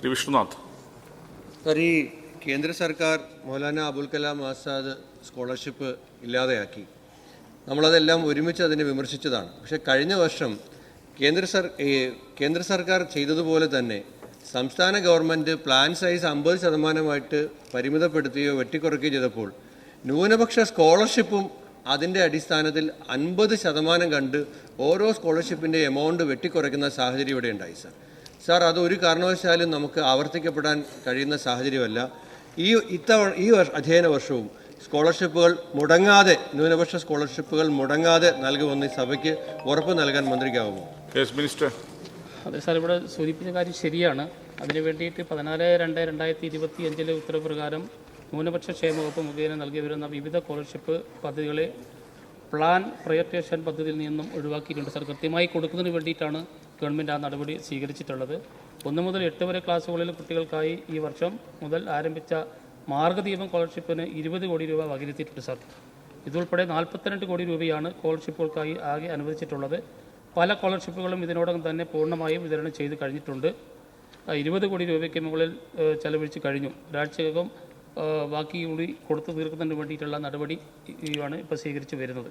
Shri Vishnunath sir ഈ കേന്ദ്ര സർക്കാർ മൗലാന അബുൽ കലാം ആസാദ് സ്കോളർഷിപ്പ് ഇല്ലാതെയാക്കി. നമ്മളതെല്ലാം ഒരുമിച്ച് അതിനെ വിമർശിച്ചതാണ്. പക്ഷെ കഴിഞ്ഞ വർഷം കേന്ദ്ര സർ കേന്ദ്ര സർക്കാർ ചെയ്തതുപോലെ തന്നെ സംസ്ഥാന ഗവൺമെന്റ് പ്ലാൻ സൈസ് അമ്പത് ശതമാനമായിട്ട് പരിമിതപ്പെടുത്തുകയോ വെട്ടിക്കുറയ്ക്കുകയോ ചെയ്തപ്പോൾ ന്യൂനപക്ഷ സ്കോളർഷിപ്പും അതിന്റെ അടിസ്ഥാനത്തിൽ അൻപത് ശതമാനം കണ്ട് ഓരോ സ്കോളർഷിപ്പിന്റെ എമൗണ്ട് വെട്ടിക്കുറയ്ക്കുന്ന സാഹചര്യം ഇവിടെ ഉണ്ടായി സാർ. സാർ അത് ഒരു കാരണവശാലും നമുക്ക് ആവർത്തിക്കപ്പെടാൻ കഴിയുന്ന സാഹചര്യമല്ല. ഈ ഇത്തവണ ഈ അധ്യയന വർഷവും സ്കോളർഷിപ്പുകൾ മുടങ്ങാതെ ന്യൂനപക്ഷ സ്കോളർഷിപ്പുകൾ മുടങ്ങാതെ നൽകുമെന്ന് ഈ സഭയ്ക്ക് ഉറപ്പ് നൽകാൻ മന്ത്രിക്കാവുമോ? Case minister. അതെ സാർ ഇവിടെ സൂചിപ്പിച്ച കാര്യം ശരിയാണ്. അതിനു വേണ്ടിയിട്ട് പതിനാല് രണ്ട് രണ്ടായിരത്തി ഇരുപത്തി അഞ്ചിലെ ഉത്തരവ് പ്രകാരം ന്യൂനപക്ഷ ക്ഷേമ വകുപ്പ് മുഖേന നൽകി വരുന്ന വിവിധ സ്കോളർഷിപ്പ് പദ്ധതികളെ പ്ലാൻ പ്രയോറിറ്റേഷൻ പദ്ധതിയിൽ നിന്നും ഒഴിവാക്കിയിട്ടുണ്ട്. സാർ കൃത്യമായി കൊടുക്കുന്നതിന് വേണ്ടിയിട്ടാണ് ഗവൺമെന്റ് ആ നടപടി സ്വീകരിച്ചിട്ടുള്ളത്. ഒന്ന് മുതൽ എട്ട് വരെ ക്ലാസ്സുകളിൽ കുട്ടികൾക്കായി ഈ വർഷം മുതൽ ആരംഭിച്ച മാർഗദീപം സ്കോളർഷിപ്പിന് ഇരുപത് കോടി രൂപ വകയിരുത്തിയിട്ടുണ്ട് സാർ. ഇതുൾപ്പെടെ നാൽപ്പത്തിരണ്ട് കോടി രൂപയാണ് സ്കോളർഷിപ്പുകൾക്കായി ആകെ അനുവദിച്ചിട്ടുള്ളത്. പല സ്കോളർഷിപ്പുകളും ഇതിനോടകം തന്നെ പൂർണമായും വിതരണം ചെയ്ത് കഴിഞ്ഞിട്ടുണ്ട്. ഇരുപത് കോടി രൂപയ്ക്ക് മുകളിൽ ചെലവഴിച്ച് കഴിഞ്ഞു. ഒരാഴ്ചക്കകം ഏഹ്, ബാക്കി കൂടി കൊടുത്തു തീർക്കുന്നതിന് വേണ്ടിയിട്ടുള്ള നടപടി ഇപ്പോൾ സ്വീകരിച്ചു വരുന്നത്.